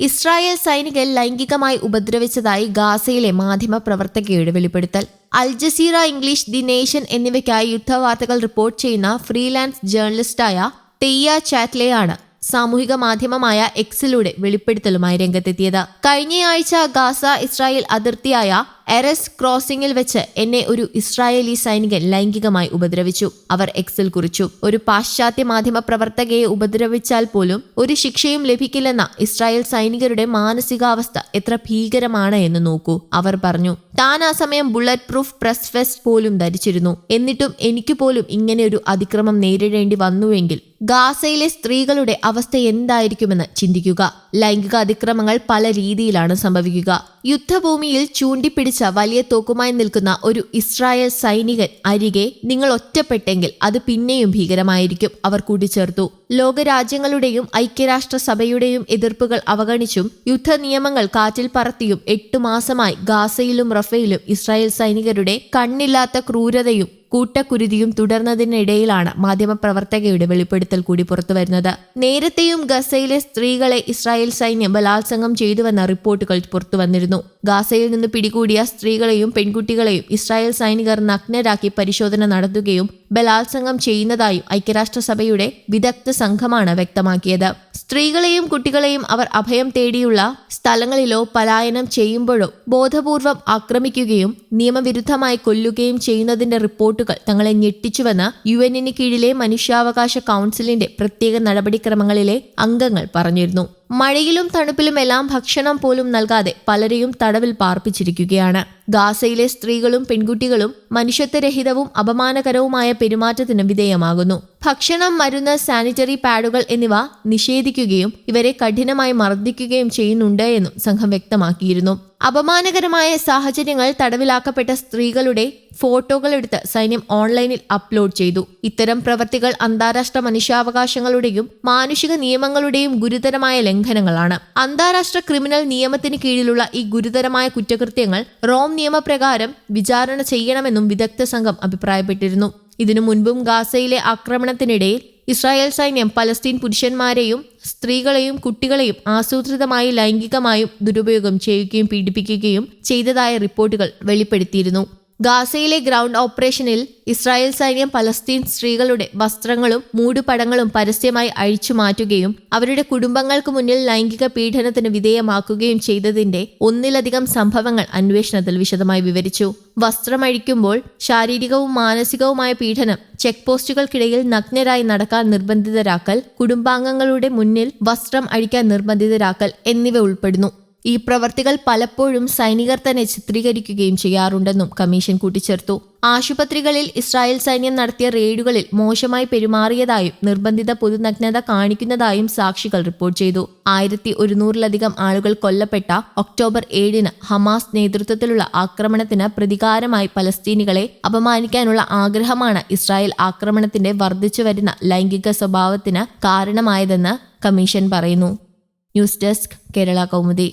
Israel സൈനികൻ ലൈംഗികമായി ഉപദ്രവിച്ചതായി ഗാസയിലെ മാധ്യമ പ്രവർത്തകയുടെ വെളിപ്പെടുത്തൽ. Al Jazeera English the Nation എന്നിവയ്ക്കായി യുദ്ധവാർത്തകൾ റിപ്പോർട്ട് ചെയ്യുന്ന ഫ്രീലാൻസ് ജേർണലിസ്റ്റായ തെയ്യ ചാറ്റ്ലെയാണ് സാമൂഹിക മാധ്യമമായ എക്സിലൂടെ വെളിപ്പെടുത്തലുമായി രംഗത്തെത്തിയത്. കഴിഞ്ഞയാഴ്ച ഗാസ ഇസ്രായേൽ അതിർത്തിയായ എറസ് ക്രോസിംഗിൽ വെച്ച് എന്നെ ഒരു ഇസ്രായേലി സൈനികൻ ലൈംഗികമായി ഉപദ്രവിച്ചു. അവർ എക്സിൽ കുറിച്ചു. ഒരു പാശ്ചാത്യ മാധ്യമ പ്രവർത്തകയെ ഉപദ്രവിച്ചാൽ പോലും ഒരു ശിക്ഷയും ലഭിക്കില്ലെന്ന ഇസ്രായേൽ സൈനികരുടെ മാനസികാവസ്ഥ എത്ര ഭീകരമാണ് എന്ന് നോക്കൂ. അവർ പറഞ്ഞു താൻ ആ സമയം ബുള്ളറ്റ് പ്രൂഫ് പ്രസ് വെസ്റ്റ് പോലും ധരിച്ചിരുന്നു. എന്നിട്ടും എനിക്ക് പോലും ഇങ്ങനെ ഒരു അതിക്രമം നേരിടേണ്ടി വന്നുവെങ്കിൽ ഗാസയിലെ സ്ത്രീകളുടെ അവസ്ഥ എന്തായിരിക്കുമെന്ന് ചിന്തിക്കുക. ലൈംഗിക അതിക്രമങ്ങൾ പല രീതിയിലാണ് സംഭവിക്കുക. യുദ്ധഭൂമിയിൽ ചൂണ്ടിപ്പിടിച്ച വലിയ തോക്കുമായി നിൽക്കുന്ന ഒരു ഇസ്രായേൽ സൈനികൻ അരികെ നിങ്ങൾ ഒറ്റപ്പെട്ടെങ്കിൽ അത് പിന്നെയും ഭീകരമായിരിക്കും. അവർ കൂട്ടിച്ചേർത്തു. ലോകരാജ്യങ്ങളുടെയും ഐക്യരാഷ്ട്രസഭയുടെയും എതിർപ്പുകൾ അവഗണിച്ചും യുദ്ധ നിയമങ്ങൾ കാറ്റിൽ പറത്തിയും എട്ടു മാസമായി ഗാസയിലും റഫയിലും ഇസ്രായേൽ സൈനികരുടെ കണ്ണില്ലാത്ത ക്രൂരതയും കൂട്ടക്കുരുതിയും തുടർന്നതിനിടയിലാണ് മാധ്യമപ്രവർത്തകയുടെ വെളിപ്പെടുത്തൽ കൂടി പുറത്തുവരുന്നത്. നേരത്തെയും ഗസയിലെ സ്ത്രീകളെ ഇസ്രായേൽ സൈന്യം ബലാത്സംഗം ചെയ്തുവെന്ന റിപ്പോർട്ടുകൾ പുറത്തുവന്നിരുന്നു. ഗാസയിൽ നിന്ന് പിടികൂടിയ സ്ത്രീകളെയും പെൺകുട്ടികളെയും ഇസ്രായേൽ സൈനികർ നഗ്നരാക്കി പരിശോധന നടത്തുകയും ബലാത്സംഗം ചെയ്യുന്നതായും ഐക്യരാഷ്ട്രസഭയുടെ വിദഗ്ധ സംഘമാണ് വ്യക്തമാക്കിയത്. സ്ത്രീകളെയും കുട്ടികളെയും അവർ അഭയം തേടിയുള്ള സ്ഥലങ്ങളിലോ പലായനം ചെയ്യുമ്പോഴോ ബോധപൂർവം ആക്രമിക്കുകയും നിയമവിരുദ്ധമായി കൊല്ലുകയും ചെയ്യുന്നതിന്റെ റിപ്പോർട്ടുകൾ തങ്ങളെ ഞെട്ടിച്ചുവെന്ന് യു എന്നിന് കീഴിലെ മനുഷ്യാവകാശ കൗൺസിലിന്റെ പ്രത്യേക നടപടിക്രമങ്ങളിലെ അംഗങ്ങൾ പറഞ്ഞിരുന്നു. മഴയിലും തണുപ്പിലും എല്ലാം ഭക്ഷണം പോലും നൽകാതെ പലരെയും തടവിൽ പാർപ്പിച്ചിരിക്കുകയാണ്. ഗാസയിലെ സ്ത്രീകളും പെൺകുട്ടികളും മനുഷ്യത്വരഹിതവും അപമാനകരവുമായ പെരുമാറ്റത്തിന് വിധേയമാകുന്നു. ഭക്ഷണം മരുന്ന് സാനിറ്ററി പാഡുകൾ എന്നിവ നിഷേധിക്കുകയും ഇവരെ കഠിനമായി മർദ്ദിക്കുകയും ചെയ്യുന്നുണ്ട് എന്നും സംഘം വ്യക്തമാക്കിയിരുന്നു. അപമാനകരമായ സാഹചര്യങ്ങൾ തടവിലാക്കപ്പെട്ട സ്ത്രീകളുടെ ഫോട്ടോകൾ എടുത്ത് സൈന്യം ഓൺലൈനിൽ അപ്ലോഡ് ചെയ്തു. ഇത്തരം പ്രവൃത്തികൾ അന്താരാഷ്ട്ര മനുഷ്യാവകാശങ്ങളുടെയും മാനുഷിക നിയമങ്ങളുടെയും ഗുരുതരമായ ലംഘനങ്ങളാണ്. അന്താരാഷ്ട്ര ക്രിമിനൽ നിയമത്തിന് കീഴിലുള്ള ഈ ഗുരുതരമായ കുറ്റകൃത്യങ്ങൾ റോം നിയമപ്രകാരം വിചാരണ ചെയ്യണമെന്നും വിദഗ്ധ സംഘം അഭിപ്രായപ്പെട്ടിരുന്നു. ഇതിനു മുൻപും ഗാസയിലെ ആക്രമണത്തിനിടയിൽ ഇസ്രായേൽ സൈന്യം പലസ്തീൻ പുരുഷന്മാരെയും സ്ത്രീകളെയും കുട്ടികളെയും ആസൂത്രിതമായി ലൈംഗികമായും ദുരുപയോഗം ചെയ്യുകയും പീഡിപ്പിക്കുകയും ചെയ്തതായ റിപ്പോർട്ടുകൾ വെളിപ്പെടുത്തിയിരുന്നു. ഗാസയിലെ ഗ്രൗണ്ട് ഓപ്പറേഷനിൽ ഇസ്രായേൽ സൈന്യം പലസ്തീൻ സ്ത്രീകളുടെ വസ്ത്രങ്ങളും മൂടുപടങ്ങളും പരസ്യമായി അഴിച്ചു മാറ്റുകയും അവരുടെ കുടുംബങ്ങൾക്ക് മുന്നിൽ ലൈംഗിക പീഡനത്തിന് വിധേയമാക്കുകയും ചെയ്തതിന്റെ ഒന്നിലധികം സംഭവങ്ങൾ അന്വേഷണത്തിൽ വിശദമായി വിവരിച്ചു. വസ്ത്രമഴിക്കുമ്പോൾ ശാരീരികവും മാനസികവുമായ പീഡനം ചെക്ക് പോസ്റ്റുകൾക്കിടയിൽ നഗ്നരായി നടക്കാൻ നിർബന്ധിതരാക്കൽ കുടുംബാംഗങ്ങളുടെ മുന്നിൽ വസ്ത്രം അഴിക്കാൻ നിർബന്ധിതരാക്കൽ എന്നിവ ഉൾപ്പെടുന്നു. ഈ പ്രവർത്തികൾ പലപ്പോഴും സൈനികർ തന്നെ ചിത്രീകരിക്കുകയും ചെയ്യാറുണ്ടെന്നും കമ്മീഷൻ കൂട്ടിച്ചേർത്തു. ആശുപത്രികളിൽ ഇസ്രായേൽ സൈന്യം നടത്തിയ റെയ്ഡുകളിൽ മോശമായി പെരുമാറിയതായും നിർബന്ധിത പൊതുനഗ്നത കാണിക്കുന്നതായും സാക്ഷികൾ റിപ്പോർട്ട് ചെയ്തു. ആയിരത്തി ഒരുന്നൂറിലധികം ആളുകൾ കൊല്ലപ്പെട്ട ഒക്ടോബർ ഏഴിന് ഹമാസ് നേതൃത്വത്തിലുള്ള ആക്രമണത്തിന് പ്രതികാരമായി പലസ്തീനികളെ അപമാനിക്കാനുള്ള ആഗ്രഹമാണ് ഇസ്രായേൽ ആക്രമണത്തിന്റെ വർദ്ധിച്ചു വരുന്ന ലൈംഗിക സ്വഭാവത്തിന് കാരണമായതെന്ന് കമ്മീഷൻ പറയുന്നു. News desk Kerala Kaumudi.